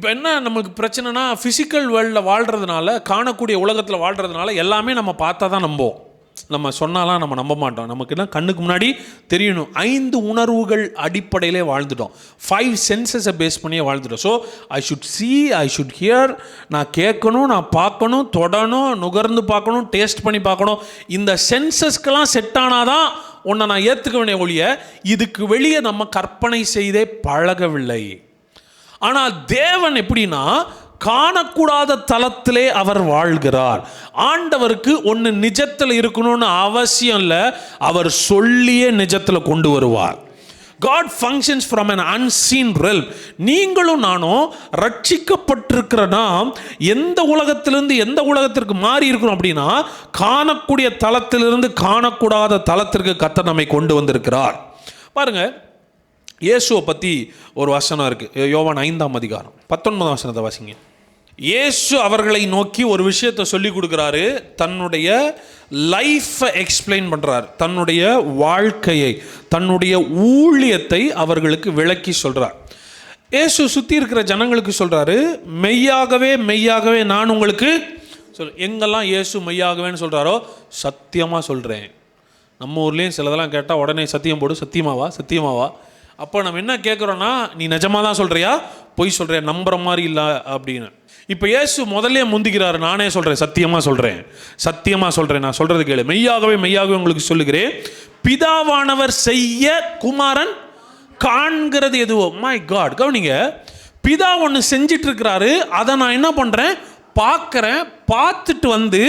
இப்போ என்ன நமக்கு பிரச்சனைனா ஃபிசிக்கல் வேர்ல்டில் வாழ்கிறதுனால காணக்கூடிய உலகத்தில் வாழ்கிறதுனால எல்லாமே நம்ம பார்த்தா தான் நம்புவோம். நம்ம சொன்னாலாம் நம்ம நம்ப மாட்டோம். நமக்கு என்ன? கண்ணுக்கு முன்னாடி தெரியணும். ஐந்து உணர்வுகள் அடிப்படையிலே வாழ்ந்துட்டோம். ஃபைவ் சென்சஸை பேஸ் பண்ணியே வாழ்ந்துட்டோம். So I should see I should hear நான் கேட்கணும் நான் பார்க்கணும் தொடணும் நுகர்ந்து பார்க்கணும் டேஸ்ட் பண்ணி பார்க்கணும். இந்த சென்சஸ்க்கெல்லாம் செட் ஆனாதான் உன்னை நான் ஏற்றுக்க வேண்டிய ஒழிய இதுக்கு வெளியே நம்ம கற்பனை செய்தே பழகவில்லை. ஆனால் தேவன் எப்படின்னா காணக்கூடாத தளத்திலே அவர் வாழ்கிறார். ஆண்டவருக்கு ஒன்று நிஜத்தில் இருக்கணும்னு அவசியம் இல்லை அவர் சொல்லியே நிஜத்தில் கொண்டு வருவார். God functions from an unseen ரெல் நீங்களும் நானும் ரட்சிக்கப்பட்டிருக்கிற நாம் எந்த உலகத்திலிருந்து எந்த உலகத்திற்கு மாறி இருக்கிறோம் அப்படின்னா காணக்கூடிய தளத்திலிருந்து காணக்கூடாத தளத்திற்கு கத்த நம்மை கொண்டு வந்திருக்கிறார். பாருங்கள் இயேசுவை பற்றி ஒரு வசனம் இருக்குது யோவான் ஐந்தாம் அதிகாரம். பத்தொன்பதாம் வசனத்தை வாசிங்க. இயேசு அவர்களை நோக்கி ஒரு விஷயத்தை சொல்லி கொடுக்குறாரு. தன்னுடைய லைஃப்பை எக்ஸ்பிளைன் பண்ணுறார் தன்னுடைய வாழ்க்கையை தன்னுடைய ஊழியத்தை அவர்களுக்கு விளக்கி சொல்கிறார் இயேசு சுற்றி இருக்கிற ஜனங்களுக்கு சொல்கிறாரு மெய்யாகவே மெய்யாகவே நான் உங்களுக்கு சொல் எங்கெல்லாம் இயேசு மெய்யாகவேன்னு சொல்கிறாரோ சத்தியமாக சொல்கிறேன் நம்ம ஊர்லேயும் சிலதெல்லாம் கேட்டால் உடனே சத்தியம் போடு சத்தியமாவா சத்தியமாவா அப்போ நம்ம என்ன கேட்குறோன்னா நீ நிஜமாக தான் சொல்கிறியா பொய் சொல்கிறியா நம்புற மாதிரி இல்லை அப்படின்னு. இப்போ இயேசு முதல்ல முந்திக்கிறாரு நானே சொல்கிறேன் சத்தியமாக சொல்கிறேன் சத்தியமாக சொல்கிறேன் நான் சொல்கிறது கேளு. மெய்யாகவே மெய்யாகவே உங்களுக்கு சொல்லுகிறேன். பிதாவானவர் செய்ய குமாரன் காண்கிறது எதுவோ? மை காட் கவனிங்க பிதா ஒன்று செஞ்சிட்ருக்கிறாரு அதை நான் என்ன பண்ணுறேன் பார்க்குறேன் பார்த்துட்டு வந்து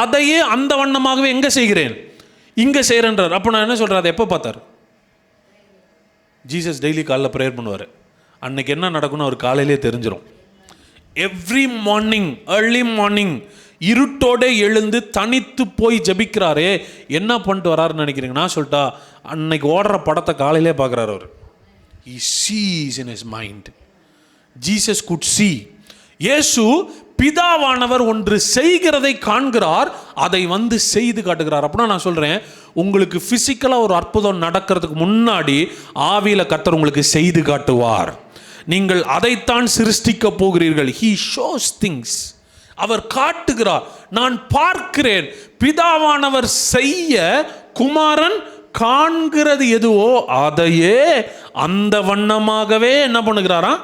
அதையே அந்த வண்ணமாகவே எங்கே செய்கிறேன்? இங்கே செய்கிறேன்றார் அப்போ நான் என்ன சொல்கிறேன் அதை எப்போ பார்த்தார்? ஜீசஸ் டெய்லி காலைல ப்ரேயர் பண்ணுவார். அன்னைக்கு என்ன நடக்கும்னு அவர் காலையிலே தெரிஞ்சிடும் எவ்ரி மார்னிங் ஏர்லி மார்னிங் இருட்டோட எழுந்து தனித்து போய் ஜெபிக்கிறாரே என்ன பண்ணிட்டு வராருன்னு நினைக்கிறீங்க நான் சொல்லிட்டா அன்னைக்கு ஓடுற படத்தை காலையிலே பார்க்குறாரு அவர். He sees in his mind. Jesus could see Yesu பிதாவானவர் ஒன்று செய்கிறதை காண்கிறார் அதை வந்து செய்து காட்டுகிறார். அப்படின்னா நான் சொல்கிறேன் உங்களுக்கு ஃபிசிக்கலாக ஒரு அற்புதம் நடக்கிறதுக்கு முன்னாடி ஆவியில் கத்தர் உங்களுக்கு செய்து காட்டுவார். நீங்கள் அதைத்தான் சிருஷ்டிக்க போகிறீர்கள். ஹீ ஷோஸ் திங்ஸ் அவர் காட்டுகிறார். நான் பார்க்கிறேன். பிதாவானவர் செய்ய குமாரன் காண்கிறது எதுவோ அதையே அந்த வண்ணமாகவே என்ன பண்ணுகிறாராம்?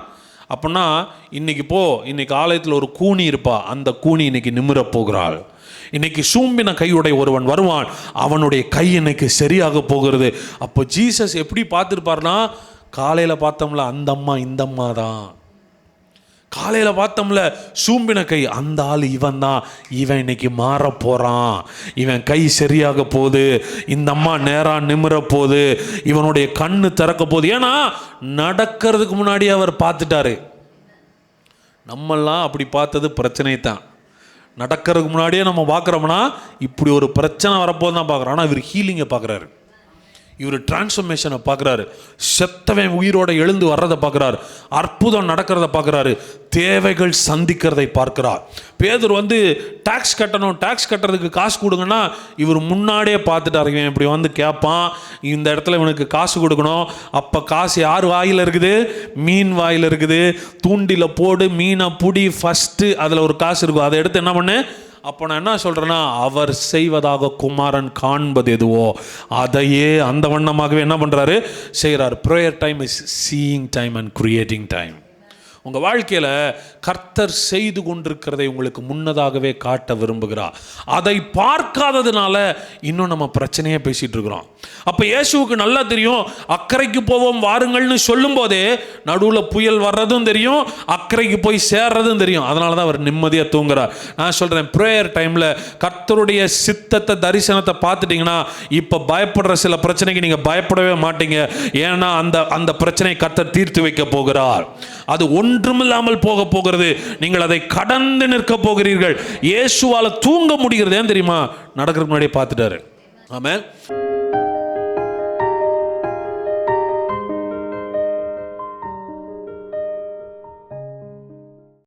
அப்படின்னா இன்னைக்கு போ இன்னைக்கு ஆலயத்தில் ஒரு கூனி இருப்பா அந்த கூனி இன்னைக்கு நிமிரப் போகிறாள். இன்னைக்கு சூம்பின கையுடைய ஒருவன் வருவான் அவனுடைய கை இன்னைக்கு சரியாக போகிறது. அப்போ ஜீசஸ் எப்படி பார்த்துருப்பார்னா காலையில் பார்த்தோம்ல அந்த அம்மா இந்த அம்மா தான் காலையில் பார்த்தோம்ல சூம்பின கை. அந்த ஆள் இவன் தான் இவன் இன்னைக்கு மாற போகிறான் இவன் கை சரியாக போகுது. இந்த அம்மா நேராக நிமிர போகுது. இவனுடைய கண்ணு திறக்க போகுது. ஏன்னா நடக்கிறதுக்கு முன்னாடி அவர் பார்த்துட்டாரு. நம்மெல்லாம் அப்படி பார்த்தது பிரச்சனை தான் நடக்கிறதுக்கு முன்னாடியே நம்ம பார்க்குறோம்னா இப்படி ஒரு பிரச்சனை வரப்போது தான் பார்க்குறோம். ஆனால் இவர் ஹீலிங்கை பார்க்குறாரு. இவர் டிரான்ஸ்ஃபர்மேஷனை பார்க்குறாரு செத்தவன் உயிரோட எழுந்து வர்றதை பார்க்குறாரு அற்புதம் நடக்கிறத பார்க்குறாரு தேவைகள் சந்திக்கிறதை பார்க்கிறார். பேதர் வந்து டேக்ஸ் கட்டணும் டேக்ஸ் கட்டுறதுக்கு காசு கொடுங்கன்னா இவர் முன்னாடியே பார்த்துட்டாரு. இவன் இப்படி வந்து கேட்பான் இந்த இடத்துல இவனுக்கு காசு கொடுக்கணும். அப்போ காசு யார் வாயில் இருக்குது? மீன் வாயில் இருக்குது. தூண்டில போடு மீனை புடி ஃபஸ்ட்டு அதில் ஒரு காசு இருக்கும். அதை எடுத்து என்ன பண்ணு? அப்போ நான் என்ன சொல்கிறேன்னா அவர் செய்வதாக குமாரன் காண்பது எதுவோ அதையே அந்த வண்ணமாகவே என்ன பண்ணுறாரு செய்கிறார் prayer time is seeing time and creating time உங்கள் வாழ்க்கையில் கர்த்தர் செய்து கொண்டிருக்கிறதை உங்களுக்கு முன்னதாகவே காட்ட விரும்புகிறார். அதை பார்க்காததுனால இன்னும் நம்ம பிரச்சனையே பேசிகிட்டு இருக்கிறோம். அப்போ இயேசுவுக்கு நல்லா தெரியும் அக்கறைக்கு போவோம் வாருங்கள்னு சொல்லும்போதே நடுவில் புயல் வர்றதும் தெரியும் அக்கறைக்கு போய் சேர்றதும் தெரியும். அதனால தான் அவர் நிம்மதியாக தூங்குறார். நான் சொல்கிறேன் ப்ரேயர் டைமில் கர்த்தருடைய சித்தத்தை தரிசனத்தை பார்த்துட்டிங்கன்னா இப்போ பயப்படுற சில பிரச்சனைக்கு நீங்கள் பயப்படவே மாட்டீங்க. ஏன்னா அந்த அந்த பிரச்சனை கர்த்தர் தீர்த்து வைக்க போகிறார். அது ஒன்று ஒன்றுமில்லாமல் போக போகிறது. நீங்கள் அதை கடந்து நிற்க போகிறீர்கள். இயேசுவால தூங்க முடிகிறது ஏன் தெரியுமா? நடக்கிற முன்னாடியே பார்த்துட்டாரு. ஆமாம்